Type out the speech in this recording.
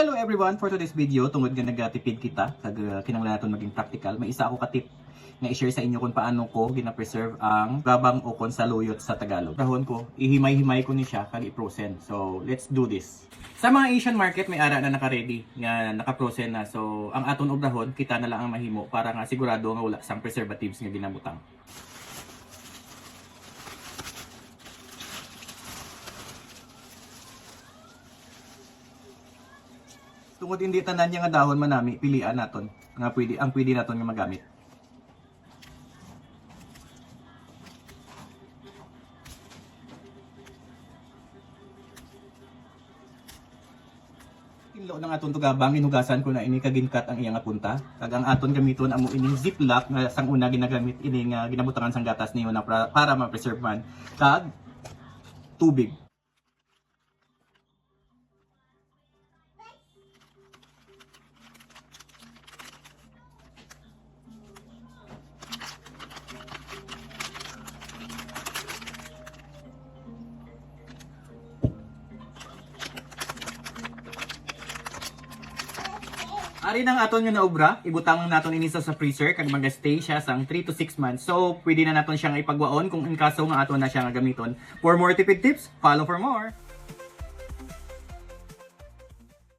Hello everyone! For today's video, tungod nga nagatipid kita, kinanglan natin maging practical, may isa ako katip nga i-share sa inyo kung paano ko gina-preserve ang gabang ukon sa luyot sa Tagalog. Dahon ko, ihimay-himay ko ni siya kag i-frozen. So, let's do this. Sa mga Asian market, may ara na naka-ready, nga naka-frozen na. So, ang aton og dahon, kita na lang ang mahimo para nga sigurado nga wala sang preservatives nga ginabutang. Tungod hindi tanan niya nga dahon manami, pilian naton nga pwede ang pwede naton nga magamit. Tinlo ng aton tugabang inugasan ko na ini kaginkat ang iyang apunta. Kag ang aton gamiton amo ini ziplock nga sang una ginagamit ini nga ginabutangan sang gatas niyo na para, para ma-preserve man. Kag tubig. Ari nang aton nga naobra, ibutang naton ini sa freezer kag mag-stay siya sang 3 to 6 months. So, pwede na naton siyang ipagwaon kung in kaso nga aton na siya nga gamiton. For more tipid tips, follow for more.